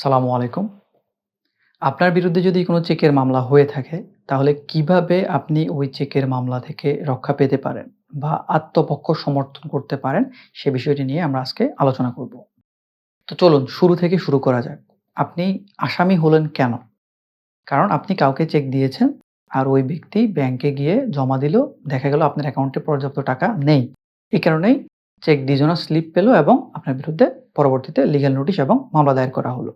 সালামু আলাইকুম। আপনার বিরুদ্ধে যদি কোনো চেকের মামলা হয়ে থাকে, তাহলে কীভাবে আপনি ওই চেকের মামলা থেকে রক্ষা পেতে পারেন বা আত্মপক্ষ সমর্থন করতে পারেন, সে বিষয়টি নিয়ে আমরা আজকে আলোচনা করব। তো চলুন শুরু থেকে শুরু করা যাক। আপনি আসামি হলেন কেন? কারণ আপনি কাউকে চেক দিয়েছেন আর ওই ব্যক্তি ব্যাংকে গিয়ে জমা দিল। দেখা গেল আপনার অ্যাকাউন্টে পর্যাপ্ত টাকা নেই। এই কারণেই চেক ডিজনার স্লিপ পেল এবং আপনার বিরুদ্ধে পরবর্তীতে লিগ্যাল নোটিশ এবং মামলা দায়ের করা হলো।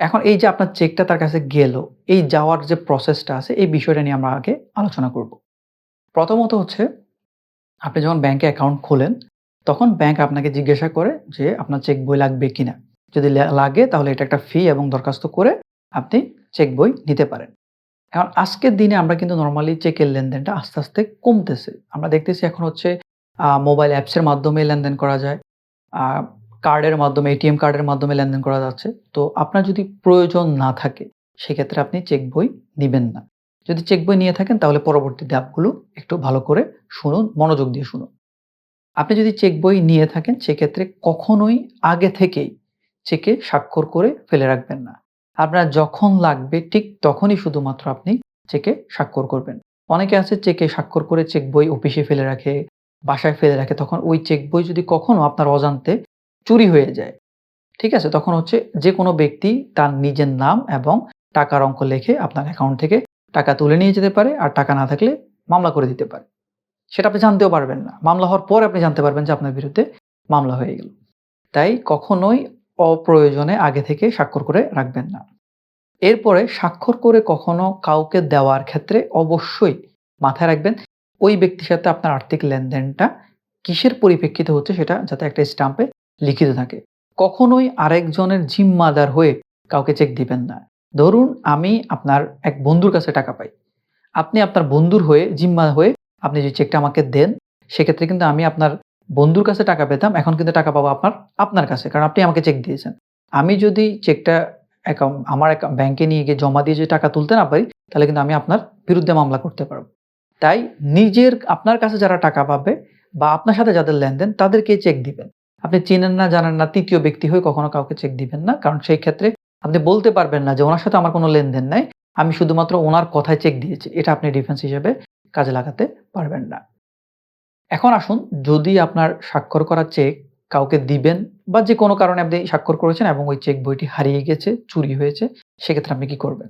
এখন এই যে আপনার চেকটা তার কাছে গেল, এই যাওয়ার যে প্রসেসটা আছে এই বিষয়টা নিয়ে আমরা আগে আলোচনা করব। প্রথমত হচ্ছে আপনি যখন ব্যাংকে অ্যাকাউন্ট খোলেন, তখন ব্যাংক আপনাকে জিজ্ঞাসা করে যে আপনার চেক বই লাগবে কিনা? যদি লাগে তাহলে এটা একটা ফি এবং দরখাস্ত করে আপনি চেক বই নিতে পারেন। এখন আজকের দিনে আমরা কিন্তু নর্মালি চেকের লেনদেনটা আস্তে, আস্তে কমতেছে। আমরা দেখতেছি এখন হচ্ছে মোবাইল অ্যাপসের মাধ্যমে লেনদেন করা যায়। কার্ডের মাধ্যমে এটিএম কার্ডের মাধ্যমে লেনদেন করা যাচ্ছে। তো আপনার যদি প্রয়োজন না থাকে, সেক্ষেত্রে আপনি চেক বই নিবেন না। যদি চেক বই নিয়ে থাকেন তাহলে পরবর্তী ধাপগুলো একটু ভালো করে শুনুন, মনোযোগ দিয়ে শুনুন। আপনি যদি চেক বই নিয়ে থাকেন সেক্ষেত্রে কখনোই আগে থেকেই চেকে স্বাক্ষর করে ফেলে রাখবেন না। আপনার যখন লাগবে ঠিক তখনই শুধুমাত্র আপনি চেকে স্বাক্ষর করবেন। অনেকে আছে চেকে স্বাক্ষর করে চেক বই অফিসে ফেলে রাখে, বাসায় ফেলে রাখে। তখন ওই চেক বই যদি কখনো আপনার অজান্তে চুরি হয়ে যায়, ঠিক আছে? তখন হচ্ছে যেকোনো ব্যক্তি তার নিজের নাম এবং টাকার অঙ্ক লিখে আপনার অ্যাকাউন্ট থেকে টাকা তুলে নিয়ে যেতে পারে আর টাকা না থাকলে মামলা করে দিতে পারে। সেটা আপনি জানতেও পারবেন না। মামলা হওয়ার পরে আপনি জানতে পারবেন যে আপনার বিরুদ্ধে মামলা হয়ে গেল। তাই কখনোই অপ্রয়োজনে আগে থেকে স্বাক্ষর করে রাখবেন না। এরপরে স্বাক্ষর করে কখনো কাউকে দেওয়ার ক্ষেত্রে অবশ্যই মাথায় রাখবেন ওই ব্যক্তির সাথে আপনার আর্থিক লেনদেনটা কিসের পরিপ্রেক্ষিতে হচ্ছে সেটা যাতে একটা স্ট্যাম্পে লিখিত থাকে। কখনোই আরেকজনের জিম্মাদার হয়ে কাউকে চেক দিবেন না। ধরুন আমি আপনার এক বন্ধুর কাছে টাকা পাই। আপনি আপনার বন্ধুর হয়ে জিম্মা হয়ে আপনি যে চেকটা আমাকে দেন, সেক্ষেত্রে কিন্তু আমি আপনার বন্ধুর কাছে টাকা পেতাম। এখন কিন্তু টাকা পাবো আপনার, আপনার কাছে। কারণ আপনি আমাকে চেক দিয়েছেন। আমি যদি চেকটা অ্যাকাউন্ট আমার ব্যাংকে নিয়ে গিয়ে জমা দিয়ে যদি টাকা তুলতে না পারি, তাহলে কিন্তু আমি আপনার বিরুদ্ধে মামলা করতে পারব। তাই নিজের আপনার কাছে যারা টাকা পাবে বা আপনার সাথে যাদের লেনদেন তাদেরকে চেক দিবেন। আপনি চেনেন না, জানেন না, তৃতীয় ব্যক্তি হয়ে কখনো কাউকে চেক দিবেন না। কারণ সেই ক্ষেত্রে আপনি বলতে পারবেন না যে ওনার সাথে আমার কোনো লেনদেন নাই। আমি শুধুমাত্র ওনার কথায় চেক দিয়েছি। এটা আপনি ডিফেন্স হিসেবে কাজে লাগাতে পারবেন না। এখন আসুন যদি আপনার স্বাক্ষর করা চেক কাউকে দিবেন বা যে কোনো কারণে আপনি স্বাক্ষর করেছেন এবং ওই চেক বইটি হারিয়ে গেছে, চুরি হয়েছে, সেক্ষেত্রে আপনি কি করবেন?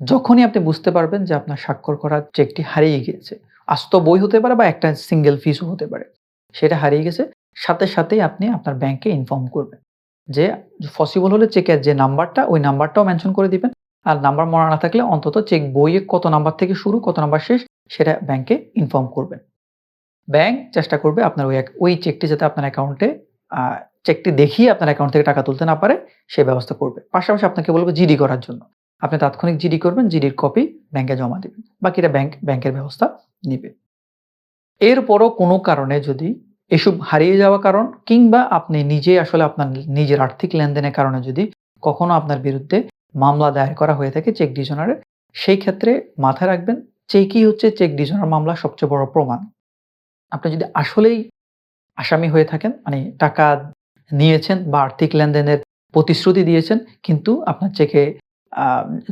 যখনই আপনি বুঝতে পারবেন যে আপনার স্বাক্ষর করা চেকটি হারিয়ে গিয়েছে, আস্ত বই হতে পারে বা একটা সিঙ্গেল পিসও হতে পারে। সেটা হারিয়ে গেছে, সাথে সাথেই আপনি আপনার ব্যাংকে ইনফর্ম করবেন। যে পসিবল হলে চেকের যে নাম্বারটা ওই নাম্বারটাও মেনশন করে দিবেন। আর নাম্বার মনে না থাকলে অন্তত চেক বইয়ে কত নাম্বার থেকে শুরু, কত নাম্বার শেষ সেটা ব্যাংকে ইনফর্ম করবেন। ব্যাংক চেষ্টা করবে আপনার ওই ওই চেকটি যাতে আপনার অ্যাকাউন্টে চেকটি দেখিয়ে আপনার অ্যাকাউন্ট থেকে টাকা তুলতে না পারে, সে ব্যবস্থা করবে। পাশাপাশি আপনাকে বলব জিডি করার জন্য। আপনি তাৎক্ষণিক জিডি করবেন, জিডির কপি ব্যাংকে জমা দিবেন। বাকিটা ব্যাংক ব্যাংকের ব্যবস্থা নিবে। এরপরও কোনো কারণে যদি এসব হারিয়ে যাওয়া কারণ কিংবা আপনি নিজে আসলে আপনার নিজের আর্থিক লেনদেনের কারণে যদি কখনো আপনার বিরুদ্ধে মামলা দায়ের করা হয়ে থাকে চেক ডিজনারে, সেই ক্ষেত্রে মাথায় রাখবেন চেকই হচ্ছে চেক ডিজনার মামলা সবচেয়ে বড় প্রমাণ। আপনি যদি আসলেই আসামি হয়ে থাকেন, মানে টাকা নিয়েছেন বা আর্থিক লেনদেনের প্রতিশ্রুতি দিয়েছেন কিন্তু আপনার চেকে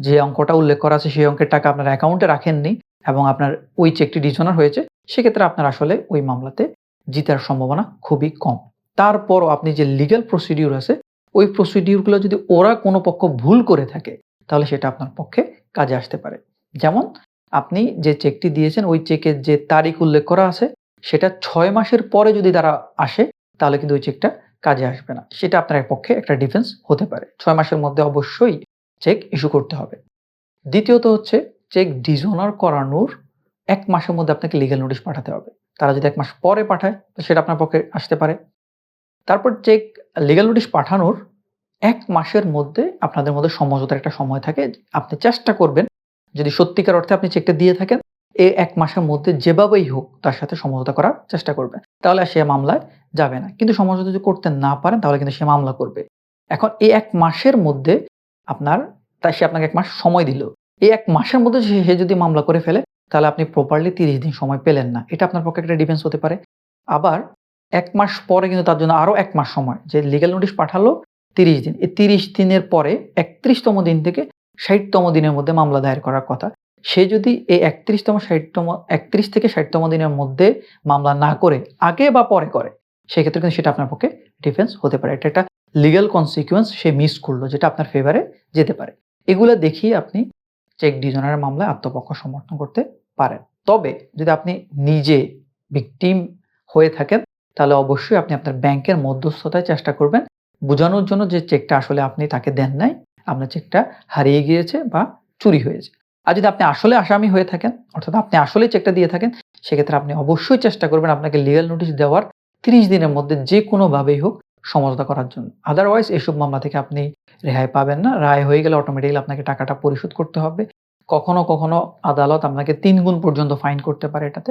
যে অঙ্কটা উল্লেখ করা আছে সেই অঙ্কের টাকা আপনার অ্যাকাউন্টে রাখেননি এবং আপনার ওই চেকটি ডিজনার হয়েছে, সেক্ষেত্রে আপনার আসলে ওই মামলাতে জিতার সম্ভাবনা খুবই কম। তারপরও আপনি যে লিগ্যাল প্রসিডিউর আছে, ওই প্রসিডিউরগুলো যদি ওরা কোনো পক্ষ ভুল করে থাকে, তাহলে সেটা আপনার পক্ষে কাজে আসতে পারে। যেমন আপনি যে চেকটি দিয়েছেন ওই চেকের যে তারিখ উল্লেখ করা আছে, সেটা ছয় মাসের পরে যদি তারা আসে, তাহলে কিন্তু ওই চেকটা কাজে আসবে না। সেটা আপনার পক্ষে একটা ডিফেন্স হতে পারে। ছয় মাসের মধ্যে অবশ্যই চেক ইস্যু করতে হবে। দ্বিতীয়ত হচ্ছে চেক ডিজনার করানোর এক মাসের মধ্যে আপনাকে লিগ্যাল নোটিশ পাঠাতে হবে। তারা যদি এক মাস পরে পাঠায়, তো সেটা আপনার পক্ষে আসতে পারে। তারপর চেক লিগ্যাল নোটিশ পাঠানোর এক মাসের মধ্যে আপনাদের মধ্যে সমঝোতার একটা সময় থাকে। আপনি চেষ্টা করবেন যদি সত্যিকার অর্থে আপনি চেকটা দিয়ে থাকেন, এই এক মাসের মধ্যে যেভাবেই হোক তার সাথে সমঝোতা করার চেষ্টা করবেন। তাহলে সে মামলায় যাবে না। কিন্তু সমঝোতা যদি করতে না পারেন তাহলে কিন্তু সে মামলা করবে। এখন এই এক মাসের মধ্যে আপনার তাই সে আপনাকে এক মাস সময় দিল। এই ১ মাসের মধ্যে সে যদি মামলা করে ফেলে, তাহলে আপনি প্রপারলি ৩০ দিন সময় পেলেন না। এটা আপনার পক্ষে একটা ডিফেন্স হতে পারে। আবার এক মাস পরে কিন্তু তার জন্য আরও এক মাস সময় যে লিগাল নোটিশ পাঠালো 30 দিন। এই 30 দিনের পরে 31তম দিন থেকে 60তম দিনের মধ্যে মামলা দায়ের করার কথা। সে যদি এই 31তম 60তম 31 থেকে 60তম দিনের মধ্যে মামলা না করে আগে বা পরে করে, সেক্ষেত্রে কিন্তু সেটা আপনার পক্ষে ডিফেন্স হতে পারে। এটা একটা লিগ্যাল কনসিকুয়েন্স সে মিস করল যেটা আপনার ফেভারে যেতে পারে। এগুলা দেখিয়ে আপনি চেক ডিজনারের মামলায় আত্মপক্ষ সমর্থন করতে পারেন। তবে যদি আপনি নিজে ভিকটিম হয়ে থাকেন তাহলে অবশ্যই আপনি আপনার ব্যাংকের মধ্যস্থতায় চেষ্টা করবেন বোঝানোর জন্য যে চেকটা আসলে আপনি তাকে দেন নাই, আপনার চেকটা হারিয়ে গিয়েছে বা চুরি হয়েছে। আর যদি আপনি আসলে আসামি হয়ে থাকেন, অর্থাৎ আপনি আসলেই চেকটা দিয়ে থাকেন, সেক্ষেত্রে আপনি অবশ্যই চেষ্টা করবেন আপনাকে লিগাল নোটিশ দেওয়ার 30 দিনের মধ্যে যে কোনোভাবেই হোক সমঝোতা করার জন্য। আদারওয়াইজ এসব মামলা থেকে আপনি রেহাই পাবেন না। রায় হয়ে গেলে অটোমেটিক্যালি আপনাকে টাকাটা পরিশোধ করতে হবে। কখনো, কখনো আদালত আপনাকে ৩ গুণ পর্যন্ত ফাইন করতে পারে এটাতে।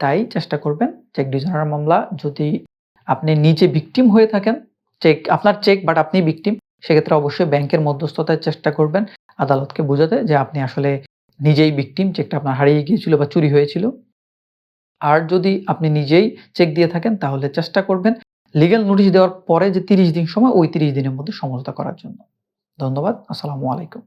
তাই চেষ্টা করবেন চেক ডিজনার মামলা যদি আপনি নিজে ভিকটিম হয়ে থাকেন, চেক আপনার চেক বাট আপনি ভিকটিম, সেক্ষেত্রে অবশ্যই ব্যাংকের মধ্যস্থতায় চেষ্টা করবেন আদালতকে বোঝাতে যে আপনি আসলে নিজেই ভিকটিম, চেকটা আপনার হারিয়ে গিয়েছিল বা চুরি হয়েছিল। আর যদি আপনি নিজেই চেক দিয়ে থাকেন তাহলে চেষ্টা করবেন লিগ্যাল নোটিশ দেওয়ার পরে যে 30 দিন সময়, ওই 30 দিনের মধ্যে সমঝোতা করার জন্য। ধন্যবাদ। আসসালামু আলাইকুম।